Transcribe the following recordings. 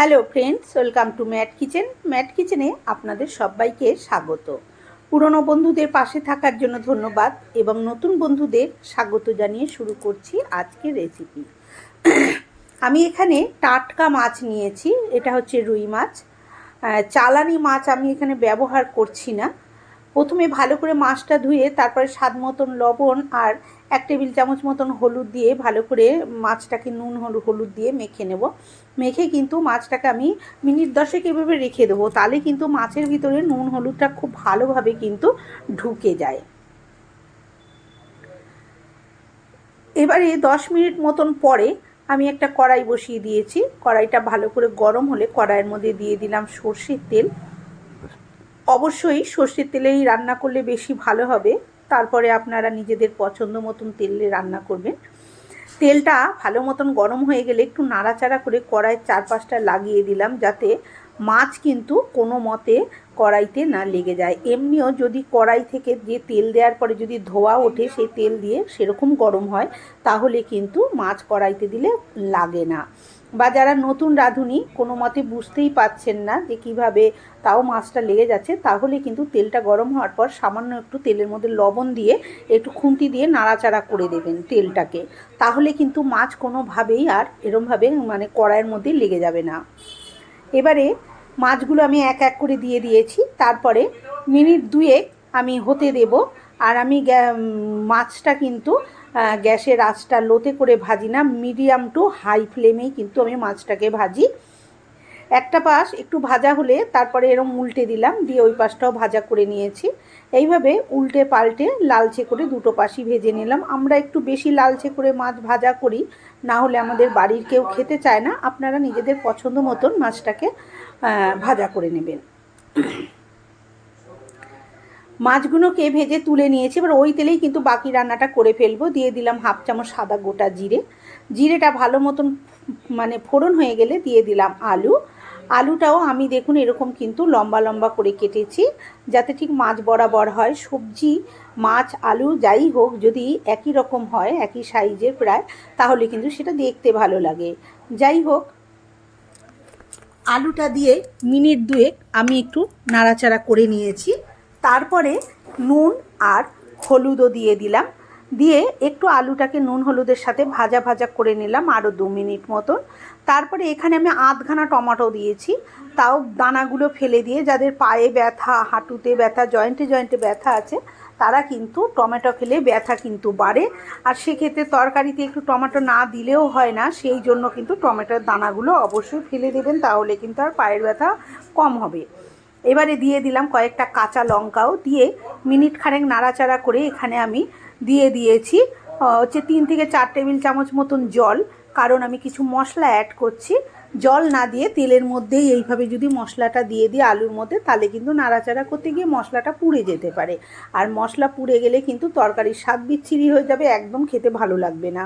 Hello friends, welcome to Mat Kitchen. Mat কিচেনে আপনাদের সবাইকে স্বাগত। পুরনো বন্ধুদের পাশে থাকার জন্য ধন্যবাদ এবং নতুন বন্ধুদের স্বাগত জানিয়ে শুরু করছি আজকের রেসিপি। আমি এখানে টাটকা মাছ নিয়েছি, এটা হচ্ছে রুই মাছ। চালানি মাছ আমি এখানে ব্যবহার করছি না। প্রথমে ভালো করে মাছটা ধুয়ে তারপরে স্বাদ মতন লবণ আর এক টেবিল চামচ মতন হলুদ দিয়ে ভালো করে মাছটাকে নুন হলুদ দিয়ে মেখে নেব। মেখে কিন্তু মাছটাকে আমি মিনিট দশেক এভাবে রেখে দেবো, তাহলে কিন্তু মাছের ভিতরে নুন, হলুদটা খুব ভালোভাবে কিন্তু ঢুকে যায়। এবারে দশ মিনিট মতন পরে আমি একটা কড়াই বসিয়ে দিয়েছি। কড়াইটা ভালো করে গরম হলে কড়াইয়ের মধ্যে দিয়ে দিলাম সর্ষের তেল। অবশ্যই সর্ষের তেলেই রান্না করলে বেশি ভালো হবে। তারপরে আপনারা নিজেদের পছন্দ মতন তেলে রান্না করবেন। তেলটা ভালো মতন গরম হয়ে গেলে একটু নাড়াচাড়া করে কড়াইয়ের চারপাশটা লাগিয়ে দিলাম যাতে মাছ কিন্তু কোনো মতে কড়াইতে না লেগে যায়। এমনিও যদি কড়াই থেকে যে তেল দেওয়ার পরে যদি ধোয়া ওঠে সেই তেল দিয়ে সেরকম গরম হয়, তাহলে কিন্তু মাছ কড়াইতে দিলে লাগে না। বা যারা নতুন রাঁধুনি, কোনো মতে বুঝতেই পাচ্ছেন না যে কীভাবে তাও মাছটা লেগে যাচ্ছে, তাহলে কিন্তু তেলটা গরম হওয়ার পর সামান্য একটু তেলের মধ্যে লবণ দিয়ে একটু খুন্তি দিয়ে নাড়াচাড়া করে দেবেন তেলটাকে। তাহলে কিন্তু মাছ কোনোভাবেই আর এরমভাবে মানে কড়াইয়ের মধ্যে লেগে যাবে না। এবারে মাছগুলো আমি এক এক করে দিয়ে দিয়েছি, তারপরে মিনিট দুয়েক আমি হতে দেব, আর আমি মাছটা কিন্তু গ্যাসের আঁচটা লোতে করে ভাজি না মিডিয়াম টু হাই ফ্লেমেই কিন্তু আমি মাছটাকে ভাজি। একটা পাশ একটু ভাজা হলে তারপরে এরম উল্টে দিলাম, দিয়ে ওই পাশটাও ভাজা করে নিয়েছি। এইভাবে উল্টে পাল্টে লালচে করে দুটো পাশই ভেজে নিলাম। আমরা একটু বেশি লালচে করে মাছ ভাজা করি, না হলে আমাদের বাড়ির কেউ খেতে চায় না। আপনারা নিজেদের পছন্দ মতন মাছটাকে ভাজা করে নেবেন। মাছগুলোকে ভেজে তুলে নিয়েছি। এবার ওই তেলেই কিন্তু বাকি রান্নাটা করে ফেলব। দিয়ে দিলাম হাফ চামচ সাদা গোটা জিরে। জিরেটা ভালো মতন মানে ফোড়ন হয়ে গেলে দিয়ে দিলাম আলু। আলুটাও আমি দেখুন এরকম কিন্তু লম্বা লম্বা করে কেটেছি, যাতে ঠিক মাছ বরাবর হয়। সবজি, মাছ, আলু যাই হোক, যদি একই রকম হয়, একই সাইজের প্রায়, তাহলে কিন্তু সেটা দেখতে ভালো লাগে। যাই হোক, আলুটা দিয়ে মিনিট দুয়েক আমি একটু নাড়াচাড়া করে নিয়েছি। তারপরে নুন আর হলুদও দিয়ে দিলাম। দিয়ে একটু আলুটাকে নুন হলুদের সাথে ভাজা ভাজা করে নিলাম আরও দু মিনিট মতন। তারপরে এখানে আমি আধখানা টমেটো দিয়েছি। তাও দানাগুলো ফেলে দিয়ে যাদের পায়ে ব্যথা, হাঁটুতে ব্যথা, জয়েন্টে জয়েন্টে ব্যথা আছে, তারা কিন্তু টমেটো খেলে ব্যথা কিন্তু বাড়ে। আর সেক্ষেত্রে তরকারিতে একটু টমেটো না দিলেও হয় না, সেই জন্য কিন্তু টমেটোর দানাগুলো অবশ্যই ফেলে দেবেন, তাহলে কিন্তু আর পায়ের ব্যথা কম হবে। এবারে দিয়ে দিলাম কয়েকটা কাঁচা লঙ্কাও দিয়ে মিনিট খানেক নাড়াচাড়া করে এখানে আমি দিয়ে দিয়েছি। হচ্ছে তিন থেকে চার টেবিল চামচ মতন জল, কারণ আমি কিছু মশলা অ্যাড করছি। জল না দিয়ে তেলের মধ্যেই এইভাবে যদি মশলাটা দিয়ে দিই আলুর মধ্যে, তাহলে কিন্তু নাড়াচাড়া করতে গিয়ে মশলাটা পুড়ে যেতে পারে। আর মশলা পুড়ে গেলে কিন্তু তরকারির স্বাদ বিচ্ছিরি হয়ে যাবে, একদম খেতে ভালো লাগবে না।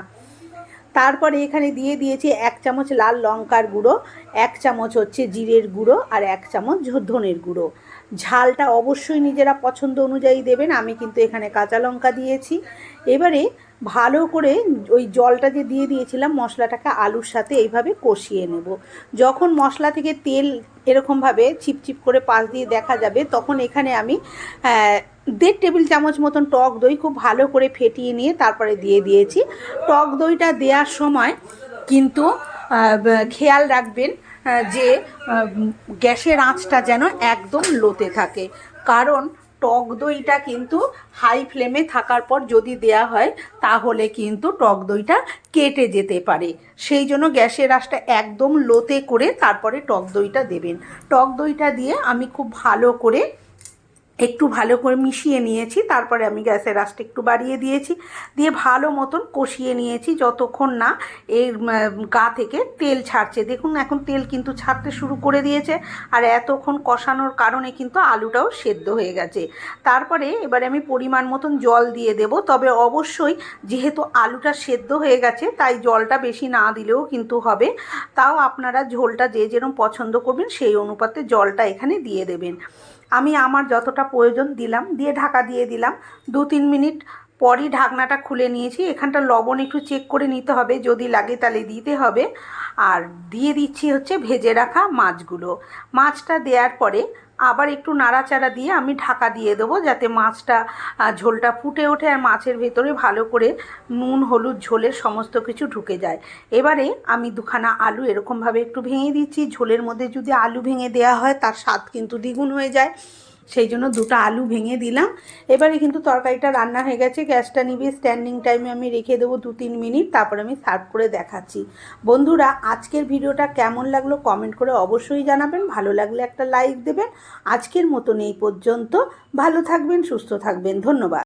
তারপরে এখানে দিয়ে দিয়েছি এক চামচ লাল লঙ্কার গুঁড়ো এক চামচ হচ্ছে জিরের গুঁড়ো আর এক চামচ ধনের গুঁড়ো। ঝালটা অবশ্যই নিজেরা পছন্দ অনুযায়ী দেবেন আমি কিন্তু এখানে কাঁচা লঙ্কা দিয়েছি। এবারে ভালো করে ওই জলটা যে দিয়ে দিয়েছিলাম মশলাটাকে আলুর সাথে এইভাবে কষিয়ে নেব। যখন মশলা থেকে তেল এরকমভাবে চিপচিপ করে পাশ দিয়ে দেখা যাবে তখন এখানে আমি আহ, দেড় টেবিল চামচ মতন টক দই খুব ভালো করে ফেটিয়ে নিয়ে তারপরে দিয়ে দিয়েছি। টক দইটা দেওয়ার সময় কিন্তু খেয়াল রাখবেন যে গ্যাসের আঁচটা যেন একদম লোতে থাকে। কারণ টক দইটা কিন্তু হাই ফ্লেমে থাকার পর যদি দেয়া হয়, তাহলে কিন্তু টক দইটা কেটে যেতে পারে। সেই জন্য গ্যাসের আঁচটা একদম লোতে করে তারপরে টক দইটা দেবেন। টক দইটা দিয়ে আমি খুব ভালো করে একটু ভালো করে মিশিয়ে নিয়েছি, তারপরে আমি গ্যাসের আঁচটা একটু বাড়িয়ে দিয়েছি, দিয়ে ভালো মতন কষিয়ে নিয়েছি যতক্ষণ না এর গা থেকে তেল ছাড়ছে। দেখুন এখন তেল কিন্তু ছাড়তে শুরু করে দিয়েছে আর এতক্ষণ কষানোর কারণে কিন্তু আলুটাও সেদ্ধ হয়ে গেছে। তারপরে এবারে আমি পরিমাণ মতন জল দিয়ে দেব, তবে অবশ্যই যেহেতু আলুটা সেদ্ধ হয়ে গেছে, তাই জলটা বেশি না দিলেও কিন্তু হবে। তাও আপনারা ঝোলটা যে যেরকম পছন্দ করবেন, সেই অনুপাতে জলটা এখানে দিয়ে দেবেন। আমি আমার যতটা প্রয়োজন দিলাম, দিয়ে ঢাকা দিয়ে দিলাম। দু তিন মিনিট পরই ঢাকনাটা খুলে নিয়েছি। এখানটা লবণ একটু চেক করে নিতে হবে, যদি লাগে তাহলে দিতে হবে। আর দিয়ে দিচ্ছি হচ্ছে ভেজে রাখা মাছগুলো। মাছটা দেওয়ার পরে আবার একটু নাড়াচাড়া দিয়ে আমি ঢাকা দিয়ে দেবো যাতে মাছটা ঝোলটা ফুটে ওঠে আর মাছের ভেতরে ভালো করে নুন, হলুদ, ঝোলে সমস্ত কিছু ঢুকে যায়। এবারে আমি দুখানা আলু এরকমভাবে একটু ভেঙে দিচ্ছি। ঝোলের মধ্যে যদি আলু ভেঙে দেওয়া হয় তার স্বাদ কিন্তু দ্বিগুণ হয়ে যায়। সেই জন্য দুটো আলু ভেঙে দিলাম। এবারে কিন্তু তরকারিটা রান্না হয়ে গেছে। গ্যাসটা নিবি স্ট্যান্ডিং টাইমে আমি রেখে দেবো দু তিন মিনিট, তারপর আমি সার্ভ করে দেখাচ্ছি। বন্ধুরা, আজকের ভিডিওটা কেমন লাগল কমেন্ট করে অবশ্যই জানাবেন। ভালো লাগলে একটা লাইক দেবেন। আজকের মতন এই পর্যন্ত। ভালো থাকবেন, সুস্থ থাকবেন। ধন্যবাদ।